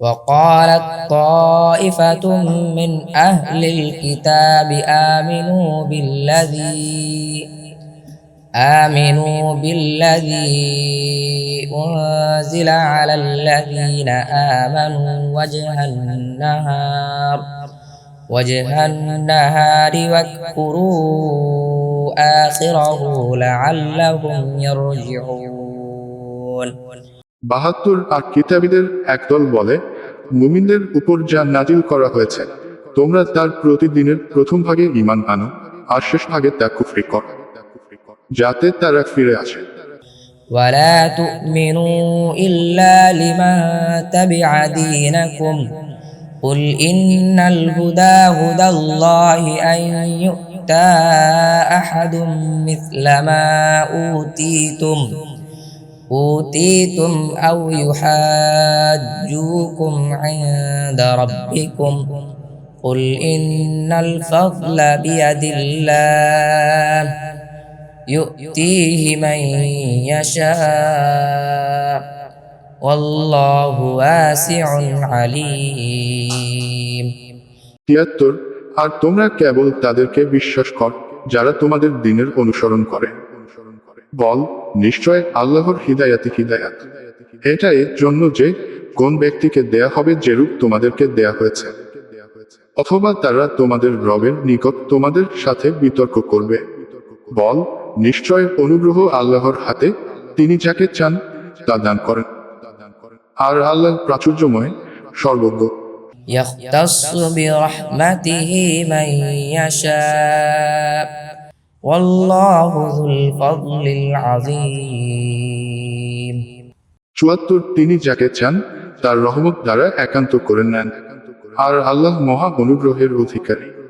وقالت طائفة من أهل الكتاب آمنوا بالذي آمنوا بالذي أنزل على الذين آمنوا وجه النهار وجه النهار واكفروا آخره لعلهم يرجعون বাহাত্তর আর কিতাবীদের একদল বলে মুমিনদের উপর যা নাজিল করা হয়েছে তোমরা তার প্রতিদিনের প্রথম ভাগে ঈমান আনো আর শেষ ভাগে তা কুফরি কর যাতে তারা ফিরে আসে ولا تؤمنوا إلا لمن تبع دينكم قل إن الهدى هدى الله أن يؤتى أحد مثل ما أوتيتم أوتيتم أو يحاجوكم عند ربكم قل إن الفضل بيد الله يؤتيه من يشاء والله واسع عليم তিয়াত্তর আর তোমরা কেবল তাদেরকে বিশ্বাস কর যারা তোমাদের দিনের অনুসরণ করে বল নিশ্চয় আল্লাহর হিদায়াতি হিদায়াত এটা এর জন্য যে কোন ব্যক্তিকে দেয়া হবে যেরূপ তোমাদেরকে দেয়া হয়েছে অথবা তারা তোমাদের রবের নিকট তোমাদের সাথে বিতর্ক করবে বল নিশ্চয় অনুগ্রহ আল্লাহর হাতে তিনি যাকে চান তা দান করেন আর আল্লাহ প্রাচুর্যময় সর্বজ্ঞ يختص برحمته من يشاء চুয়াত্তর তিনি যাকে চান, তার রহমত দ্বারা একান্ত করে নেন। আর আল্লাহ মহা অনুগ্রহের অধিকারী।